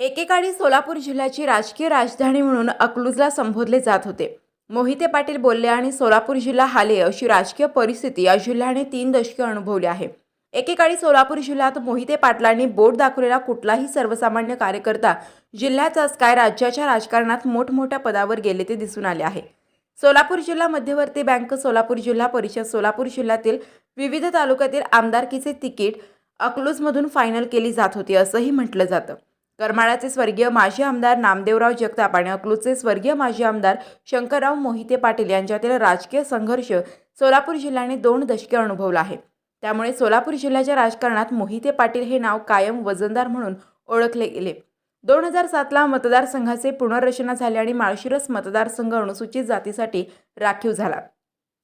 एकेकाळी सोलापूर जिल्ह्याची राजकीय राजधानी म्हणून अकलूजला संबोधले जात होते. मोहिते पाटील बोलले आणि सोलापूर जिल्हा हाले अशी राजकीय परिस्थिती या जिल्ह्याने तीन दशके अनुभवली आहे. एकेकाळी सोलापूर जिल्ह्यात मोहिते पाटलांनी बोट दाखवलेला कुठलाही सर्वसामान्य कार्यकर्ता जिल्ह्याचाच काय राज्याच्या राजकारणात मोठमोठ्या पदावर गेले ते दिसून आले आहे. सोलापूर जिल्हा मध्यवर्ती बँक सोलापूर जिल्हा परिषद सोलापूर जिल्ह्यातील विविध तालुक्यातील आमदारकीचे तिकीट अकलूजमधून फायनल केली जात होती असंही म्हटलं जातं. करमाळ्याचे स्वर्गीय माजी आमदार नामदेवराव जगताप आणि अकलूजचे स्वर्गीय माजी आमदार शंकरराव मोहिते पाटील यांच्यातील राजकीय संघर्ष सोलापूर जिल्ह्याने दोन दशके अनुभवला आहे. त्यामुळे सोलापूर जिल्ह्याच्या राजकारणात मोहिते पाटील हे नाव कायम वजनदार म्हणून ओळखले गेले. दोन हजार सातला मतदारसंघाचे पुनर्रचना झाले आणि माळशिरस मतदारसंघ अनुसूचित जातीसाठी राखीव झाला.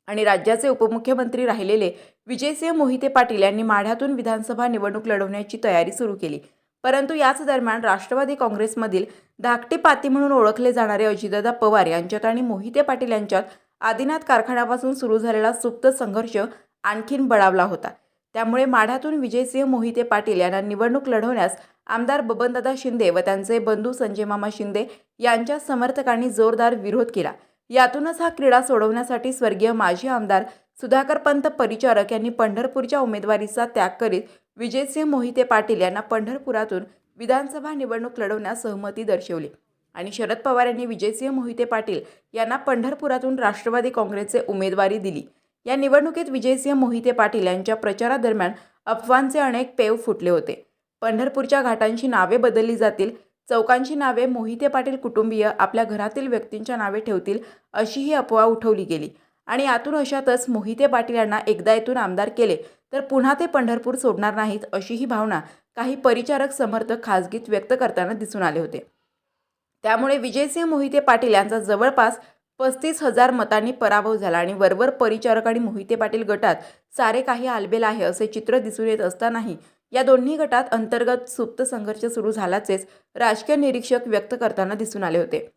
आणि राज्याचे उपमुख्यमंत्री राहिलेले विजयसिंह मोहिते पाटील यांनी माढ्यातून विधानसभा निवडणूक लढवण्याची तयारी सुरू केली. परंतु याच दरम्यान राष्ट्रवादी काँग्रेसमधील धाकटे पाती म्हणून ओळखले जाणारे अजितदादा पवार यांच्यात आणि मोहिते पाटील यांच्यात आदिनाथ कारखान्यापासून सुरू झालेला सुप्त संघर्ष आणखीन बळावला होता. त्यामुळे माढ्यातून विजयसिंह मोहिते पाटील यांना निवडणूक लढवण्यास आमदार बबनदादा शिंदे व त्यांचे बंधू संजय मामा शिंदे यांच्या समर्थकांनी जोरदार विरोध केला. यातूनच हा क्रीडा सोडवण्यासाठी स्वर्गीय माजी आमदार सुधाकर पंत परिचारक यांनी पंढरपूरच्या उमेदवारीचा त्याग करीत विजयसिंह मोहिते पाटील यांना पंढरपुरातून विधानसभा निवडणूक लढवण्यास सहमती दर्शवली. आणि शरद पवार यांनी विजयसिंह मोहिते पाटील यांना पंढरपुरातून राष्ट्रवादी काँग्रेसचे उमेदवारी दिली. या निवडणुकीत विजयसिंह मोहिते पाटील यांच्या प्रचारादरम्यान अफवांचे अनेक पेव फुटले होते. पंढरपूरच्या घाटांची नावे बदलली जातील चौकांची नावे मोहिते पाटील कुटुंबीय आपल्या घरातील व्यक्तींच्या नावे ठेवतील अशीही अफवा उठवली गेली. आणि यातून अशातच मोहिते पाटील यांना एकदा येथून आमदार केले तर पुन्हा ते पंढरपूर सोडणार नाहीत अशी ही भावना काही परिचारक समर्थक खासगीत व्यक्त करताना दिसून आले होते. त्यामुळे विजयसिंह मोहिते पाटील यांचा जवळपास पस्तीस हजार मतांनी पराभव झाला आणि वरवर परिचारक आणि मोहिते पाटील गटात सारे काही आलबेल आहे असे चित्र दिसून येत असतानाही या दोन्ही गटात अंतर्गत सुप्त संघर्ष सुरू झाल्याचेच राजकीय निरीक्षक व्यक्त करताना दिसून आले होते.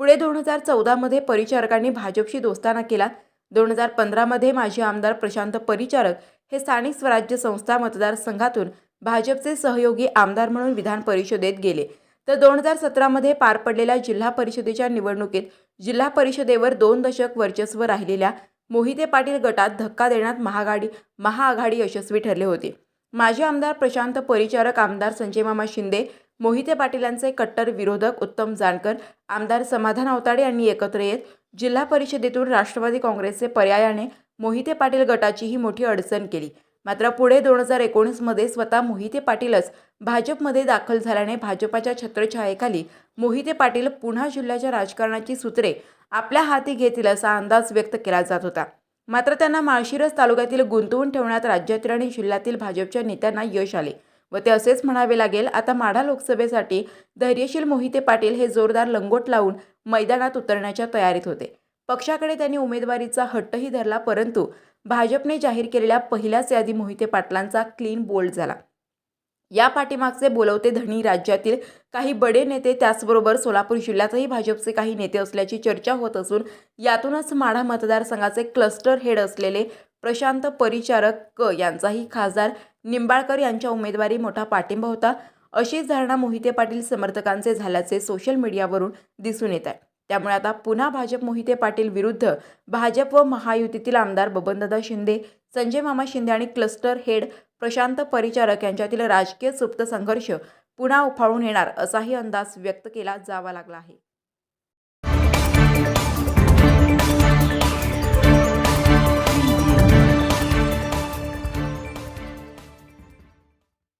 पुढे दोन हजार चौदामध्ये परिचारकांनी भाजपशी दोस्ताना केला. दोन हजार पंधरामध्ये माजी आमदार प्रशांत परिचारक हे स्थानिक स्वराज्य संस्था मतदारसंघातून भाजपचे सहयोगी आमदार म्हणून विधान परिषदेत गेले. तर दोन हजार सतरामध्ये पार पडलेल्या जिल्हा परिषदेच्या निवडणुकीत जिल्हा परिषदेवर दोन दशक वर्चस्व राहिलेल्या मोहिते पाटील गटात धक्का देण्यात महागाडी महाआघाडी यशस्वी ठरले होते. माजी आमदार प्रशांत परिचारक आमदार संजय मामा शिंदे मोहिते पाटील यांचे कट्टर विरोधक उत्तम जानकर आमदार समाधान अवताडे यांनी एकत्र येत जिल्हा परिषदेतून राष्ट्रवादी काँग्रेसचे पर्यायाने मोहिते पाटील गटाची ही मोठी अडचण केली. मात्र पुढे दोन हजार एकोणीसमध्ये स्वतः मोहिते पाटीलच भाजपमध्ये दाखल झाल्याने भाजपाच्या छत्रछायेखाली मोहिते पाटील पुन्हा जिल्ह्याच्या राजकारणाची सूत्रे आपल्या हाती घेतील असा अंदाज व्यक्त केला जात होता. मात्र त्यांना माळशिरस तालुक्यातील गुंतवून ठेवण्यात राज्यातील आणि जिल्ह्यातील भाजपच्या नेत्यांना यश आले व ते असेच म्हणावे लागेल आता माढा लोकसभेसाठी धैर्यशील मोहिते पाटील हे जोरदार लंगोट लावून मैदानात उतरण्याच्या तयारीत होते. पक्षाकडे त्यांनी उमेदवारीचा हट्टही धरला परंतु भाजपने जाहीर केलेल्या पहिल्याच यादी मोहिते पाटलांचा क्लीन बोल्ड झाला. या पाठीमागचे बोलवते धनी राज्यातील काही बडे नेते त्याचबरोबर सोलापूर जिल्ह्यातही भाजपचे काही नेते असल्याची चर्चा होत असून यातूनच माढा मतदारसंघाचे क्लस्टर हेड असलेले प्रशांत परिचारक क यांचाही खासदार निंबाळकर यांच्या उमेदवारी मोठा पाठिंबा होता. अशीच धारणा मोहिते पाटील समर्थकांचे झाल्याचे सोशल मीडियावरून दिसून येत आहे. त्यामुळे आता पुन्हा भाजप मोहिते पाटील विरुद्ध भाजप व महायुतीतील आमदार बबनदादा शिंदे संजय मामा शिंदे आणि क्लस्टर हेड प्रशांत परिचारक यांच्यातील राजकीय सुप्त संघर्ष पुन्हा उफाळून येणार असाही अंदाज व्यक्त केला जावा लागला आहे.